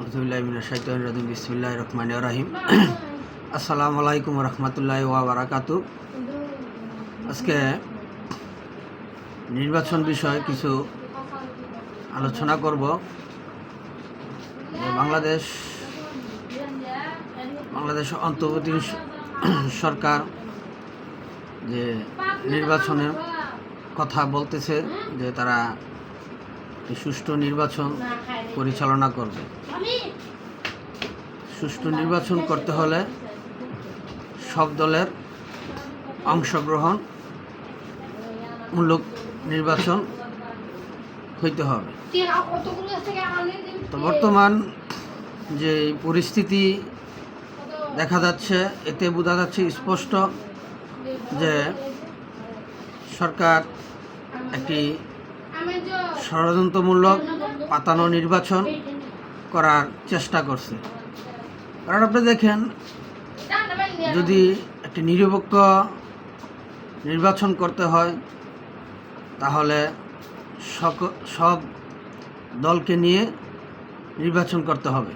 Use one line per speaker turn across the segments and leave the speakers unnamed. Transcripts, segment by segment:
আউজুবিল্লাহিমিনাশাইতানির বিসমিল্লাহ রহমান রাহিম আসসালামু আলাইকুম রহমতুল্লাহ ওয়া বারাকাতু আজকে নির্বাচন বিষয়ে কিছু আলোচনা করব। বাংলাদেশ বাংলাদেশ অন্তর্বর্তী সরকার যে নির্বাচনের কথা বলতেছে, যে তারা সুষ্ঠু নির্বাচন পরিচালনা করবে। সুষ্ঠু নির্বাচন করতে হলে সব দলের অংশগ্রহণ মূলক নির্বাচন হইতে হবে। তো বর্তমান যে পরিস্থিতি দেখা যাচ্ছে, এতে বোঝা যাচ্ছে স্পষ্ট যে সরকার একটি ষড়যন্ত্রমূলক পাতানো নির্বাচন করার চেষ্টা করছে। কারণ আপনি দেখেন, যদি একটি নিরপেক্ষ নির্বাচন করতে হয়, তাহলে সক- সব দলকে নিয়ে নির্বাচন করতে হবে।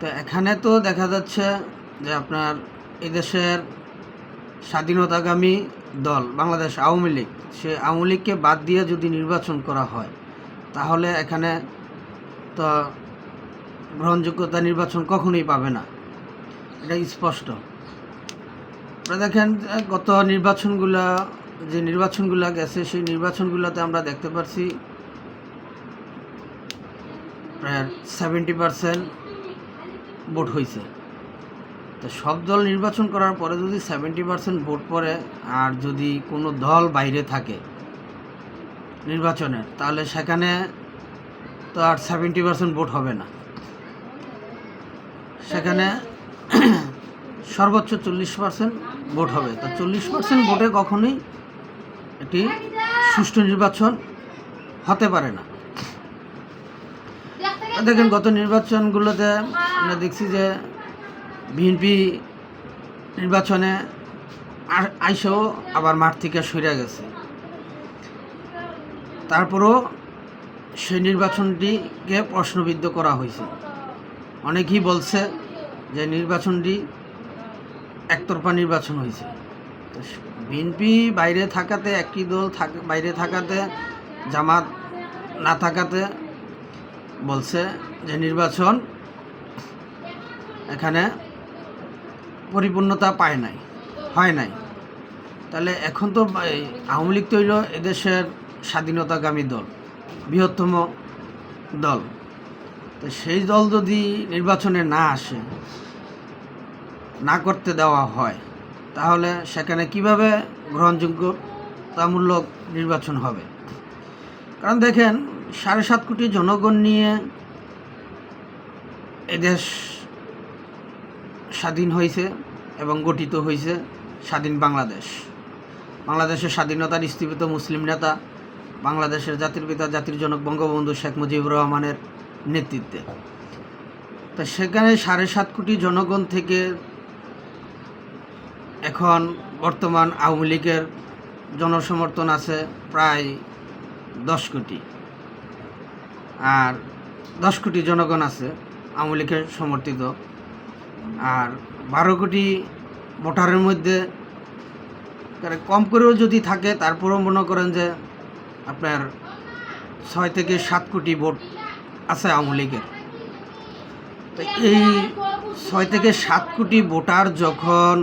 তো এখানে তো দেখা যাচ্ছে যে আপনার এদেশের স্বাধীনতাগামী দল, বাংলাদেশ আওয়ামী লীগ, সে আওয়ামী লীগকে বাদ দিয়ে যদি নির্বাচন করা হয়, তাহলে এখানে তো গ্রহণযোগ্যতা নির্বাচন কখনোই পাবে না। এটা স্পষ্ট। আপনারা দেখেন গত নির্বাচনগুলা, যে নির্বাচনগুলা গেছে, সেই নির্বাচনগুলোতে আমরা দেখতে পাচ্ছি প্রায় সেভেন্টি পার্সেন্ট ভোট হয়েছে তো সব দল নির্বাচন করার পরে যদি সেভেন্টি পার্সেন্ট ভোট পড়ে আর যদি কোনো দল বাইরে থাকে নির্বাচনের তাহলে সেখানে তো আর সেভেন্টি পার্সেন্ট ভোট হবে না। সেখানে সর্বোচ্চ চল্লিশ পার্সেন্ট ভোট হবে। তো চল্লিশ পার্সেন্ট ভোটে কখনোই একটি সুষ্ঠু নির্বাচন হতে পারে না। দেখেন, গত নির্বাচনগুলোতে আমরা দেখছি যে বিএনপি নির্বাচনে আইসেও আবার মাঠ থেকে সরে গেছে। তারপরও সেই নির্বাচনটিকে প্রশ্নবিদ্ধ করা হয়েছে। অনেকেই বলছে যে নির্বাচনটি একতরফা নির্বাচন হয়েছে। বিএনপি বাইরে থাকাতে একটি দল থাক, বাইরে থাকাতে, জামাত না থাকাতে বলছে যে নির্বাচন এখানে পরিপূর্ণতা পায় নাই, হয় নাই। তাহলে এখন তো আওয়ামী লীগ তৈল এদেশের স্বাধীনতাগামী দল। বৃহত্তম দল। তো সেই দল যদি নির্বাচনে না আসে, না করতে দেওয়া হয়, তাহলে সেখানে কীভাবে গ্রহণযোগ্যতামূলক নির্বাচন হবে? কারণ দেখেন, সাড়ে সাত কোটি জনগণ নিয়ে এদেশ স্বাধীন হয়েছে এবং গঠিত হয়েছে স্বাধীন বাংলাদেশ। বাংলাদেশের স্বাধীনতার স্থীপিত মুসলিম নেতা বাংলাদেশের জাতির পিতা, জাতির জনক বঙ্গবন্ধু শেখ মুজিবুর রহমানের নেতৃত্বে। তা সেখানে সাড়ে সাত কোটি জনগণ থেকে এখন বর্তমান আওয়ামী লীগের জনসমর্থন আছে প্রায় দশ কোটি। আর দশ কোটি জনগণ আছে আওয়ামী লীগের সমর্থিত। আর বারো কোটি ভোটারের মধ্যে কম করেও যদি থাকে, তারপরেও মনে করেন যে আপনার ছয় থেকে সাত কোটি ভোট আছে আওয়ামী লীগের। তো এই ছয় থেকে সাত কোটি ভোটার যখন,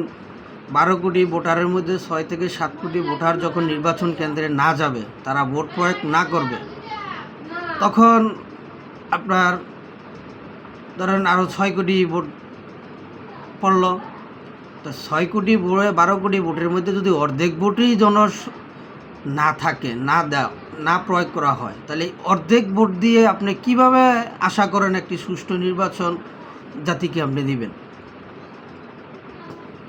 বারো কোটি ভোটারের মধ্যে ছয় থেকে সাত কোটি ভোটার যখন নির্বাচন কেন্দ্রে না যাবে, তারা ভোট প্রয়োগ না করবে, তখন আপনার ধরেন আরও ছয় কোটি ভোট পড়ল। তো ছয় কোটি বারো কোটি ভোটের মধ্যে যদি অর্ধেক ভোটই জন না থাকে, না দেওয়া না প্রয়োগ করা হয়। তাহলে অর্ধেক ভোট দিয়ে আপনি কীভাবে আশা করেন একটি সুষ্ঠু নির্বাচন জাতিকে আপনি দিবেন?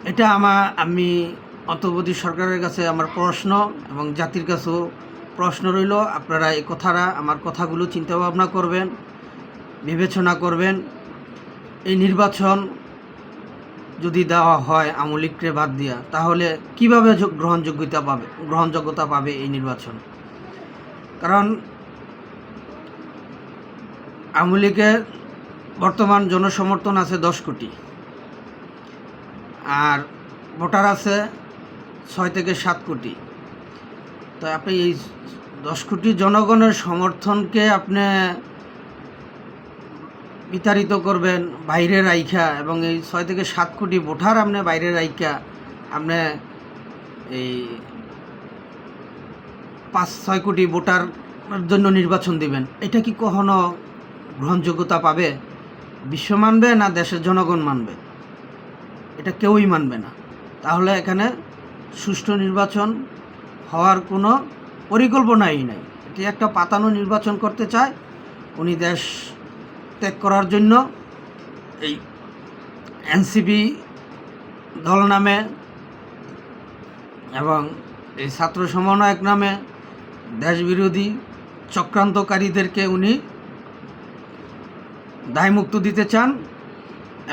এটা আমার, আমি অন্তর্বর্তী সরকারের কাছে আমার প্রশ্ন এবং জাতির কাছেও প্রশ্ন রইল। আপনারা এই কথাটা, আমার কথাগুলো চিন্তা ভাবনা করবেন, বিবেচনা করবেন। এই নির্বাচন যদি দেওয়া হয় আমলিককে বাদ দিয়া, তাহলে কীভাবে গ্রহণযোগ্যতা পাবে গ্রহণযোগ্যতা পাবে এই নির্বাচন? কারণ আওয়ামী লীগের বর্তমান জনসমর্থন আছে দশ কোটি। আর ভোটার আছে ছয় থেকে সাত কোটি। তো আপনি এই দশ কোটি জনগণের সমর্থনকে আপনি বিতাড়িত করবেন বাইরে রাইখা এবং এই ছয় থেকে সাত কোটি ভোটার আপনি বাইরে রাইখা আপনি এই পাঁচ, ছয় কোটি ভোটার জন্য নির্বাচন দিবেন। এটা কি কখনো গ্রহণযোগ্যতা পাবে? বিশ্ব মানবে না দেশের জনগণ মানবে? এটা কেউই মানবে না। তাহলে এখানে সুষ্ঠু নির্বাচন হওয়ার কোনো পরিকল্পনাই নাই। এটি একটা পাতানো নির্বাচন করতে চায়। উনি দেশ ত্যাগ করার জন্য এই এনসিপি দল নামে এবং এই ছাত্র সমন্বয়ক নামে দেশবিরোধী চক্রান্তকারীদেরকে উনি দায়মুক্ত দিতে চান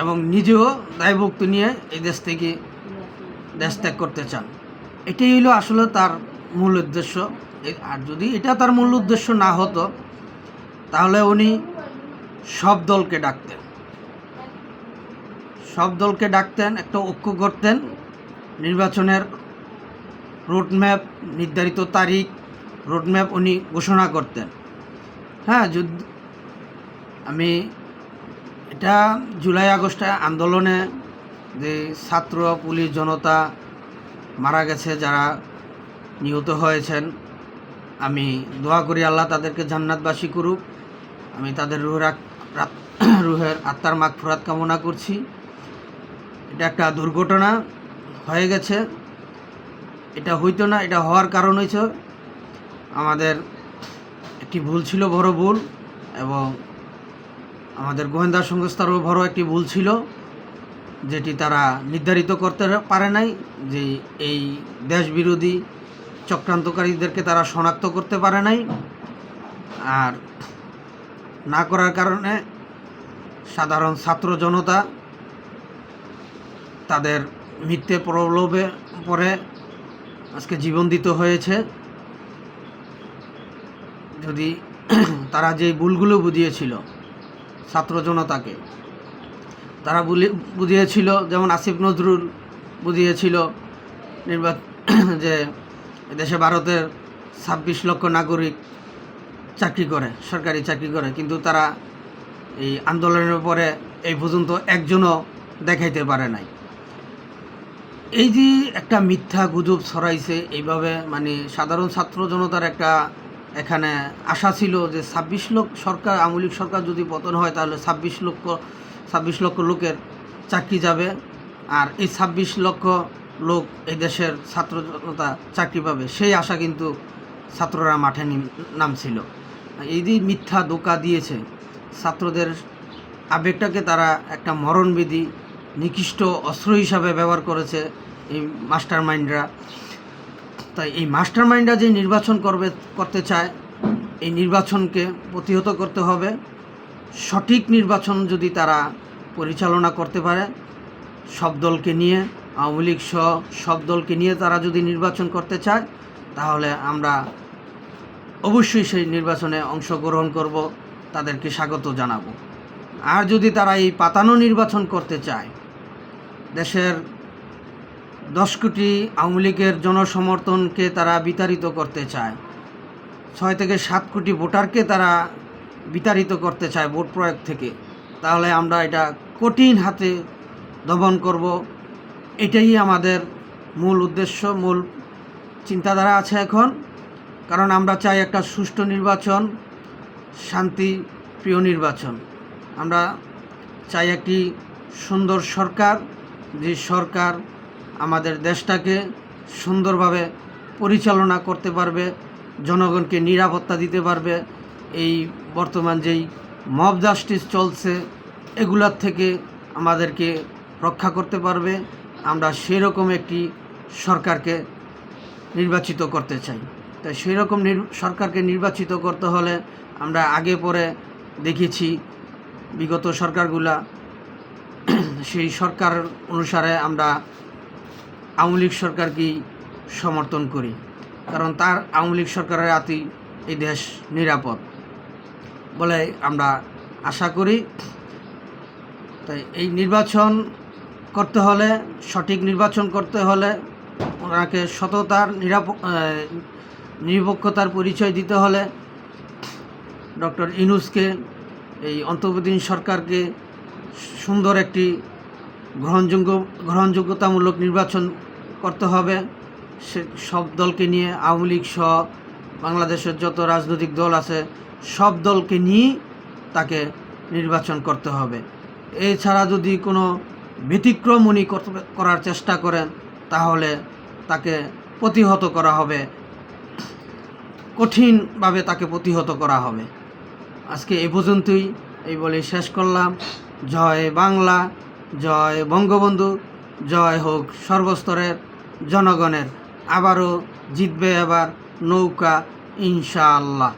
এবং নিজেও দায়মুক্ত নিয়ে এই দেশ থেকে দেশ ত্যাগ করতে চান। এটাই হলো আসলে তার মূল উদ্দেশ্য। আর যদি এটা তার মূল উদ্দেশ্য না হতো, তাহলে উনি সব দলকে ডাকতেন। সব দলকে ডাকতেন, একটা ঐক্য করতেন নির্বাচনের রোডম্যাপ নির্ধারিত তারিখ রোডম্যাপ উনি ঘোষণা করতেন। হ্যাঁ যুদ্ধ আমি এটা জুলাই, আগস্টে আন্দোলনে যে ছাত্র, পুলিশ, জনতা মারা গেছে, যারা নিহত হয়েছেন, আমি দোয়া করি আল্লাহ তাদেরকে জান্নাতবাসী করুক। আমি তাদের আক- রাত- রুহের আত্মার মাগ ফোরাত কামনা করছি। এটা একটা দুর্ঘটনা হয়ে গেছে। এটা হইতো না, এটা হওয়ার কারণ হয়েছে আমাদের একটি ভুল ছিল, বড় ভুল, এবং আমাদের গোয়েন্দা সংস্থারও বড় একটি ভুল ছিল, যেটি তারা নির্ধারিত করতে পারে নাই, যে এই দেশবিরোধী চক্রান্তকারীদেরকে তারা শনাক্ত করতে পারে নাই। আর না করার কারণে সাধারণ ছাত্র জনতা তাদের মিথ্যে প্রলোভে পরে আজকে জীবন দিতে হয়েছে। যদি তারা যে ভুলগুলো বুঝিয়েছিল ছাত্র জনতাকে, তারা বুঝিয়েছিল, যেমন আসিফ নজরুল বুঝিয়েছিল নির্বাচ যে দেশে ভারতের ছাব্বিশ লক্ষ নাগরিক চাকরি করে, সরকারি চাকরি করে, কিন্তু তারা এই আন্দোলনের পরে এই পর্যন্ত একজনও দেখাইতে পারে নাই। এই যে একটা মিথ্যা গুজব ছড়াইছে, এইভাবে মানে সাধারণ ছাত্র জনতার একটা এখানে আশা ছিল যে ছাব্বিশ লক্ষ সরকার আমলিক সরকার যদি পতন হয়, তাহলে ছাব্বিশ লক্ষ ছাব্বিশ লক্ষ লোকের চাকরি যাবে। আর এই ছাব্বিশ লক্ষ লোক এই দেশের ছাত্র জনতা চাকরি পাবে, সেই আশা কিন্তু ছাত্ররা মাঠে নামছিল। এই মিথ্যা দোকা দিয়েছে। ছাত্রদের আবেগটাকে তারা একটা মরণবিধি নিকৃষ্ট অস্ত্র হিসাবে ব্যবহার করেছে এই মাস্টার মাইন্ডরা তাই এই মাস্টার মাইন্ডরা যে নির্বাচন করবে, করতে চায়, এই নির্বাচনকে প্রতিহত করতে হবে। সঠিক নির্বাচন যদি তারা পরিচালনা করতে পারে, সব দলকে নিয়ে, আওয়ামী লীগ সহ সব দলকে নিয়ে তারা যদি নির্বাচন করতে চায়, তাহলে আমরা অবশ্যই সেই নির্বাচনে অংশগ্রহণ করব, তাদেরকে স্বাগত জানাব। আর যদি তারা এই পাতানো নির্বাচন করতে চায়, দেশের দশ কোটি আওয়ামী লীগের জনসমর্থনকে তারা বিতাড়িত করতে চায়, ছয় থেকে সাত কোটি ভোটারকে তারা বিতাড়িত করতে চায় ভোট প্রয়োগ থেকে, তাহলে আমরা এটা কঠিন হাতে দমন করব। এটাই আমাদের মূল উদ্দেশ্য, মূল চিন্তাধারা আছে এখন। কারণ আমরা চাই একটা সুষ্ঠু নির্বাচন, শান্তি, প্রিয় নির্বাচন। আমরা চাই একটি সুন্দর সরকার, যে সরকার আমাদের দেশটাকে সুন্দরভাবে পরিচালনা করতে পারবে, জনগণকে নিরাপত্তা দিতে পারবে। এই বর্তমান যেই মব জাস্টিস চলছে, এগুলার থেকে আমাদেরকে রক্ষা করতে পারবে। আমরা সেরকম একটি সরকারকে নির্বাচিত করতে চাই। তাই সেই রকম সরকারকে নির্বাচিত করতে হলে আমরা আগে পরে দেখেছি বিগত সরকারগুলা। সেই সরকার অনুসারে আমরা আওয়ামী লীগ সরকারকেই সমর্থন করি, কারণ তার আওয়ামী লীগ সরকারের হাতেই এই দেশ নিরাপদ বলে আমরা আশা করি। তাই এই নির্বাচন করতে হলে, সঠিক নির্বাচন করতে হলে ওনাকে সততার নিরাপ নিরপেক্ষতার পরিচয় দিতে হলে ডক্টর ইনুসকে, এই অন্তর্বর্তী সরকারকে সুন্দর একটি গ্রহণযোগ্য, গ্রহণযোগ্যতামূলক নির্বাচন করতে হবে। সে সব দলকে নিয়ে আওয়ামী লীগ সহ বাংলাদেশের যত রাজনৈতিক দল আছে, সব দলকে নিয়ে তাকে নির্বাচন করতে হবে। এছাড়া যদি কোনো ব্যতিক্রম উনি করার চেষ্টা করেন, তাহলে তাকে প্রতিহত করা হবে। কঠিনভাবে তাকে প্রতিহত করা হবে। আজকে এ পর্যন্তই। এই বলে শেষ করলাম। জয় বাংলা, জয় বঙ্গবন্ধু, জয় হোক সর্বস্তরের জনগণের। আবারও জিতবে এবার নৌকা, ইনশাআল্লাহ।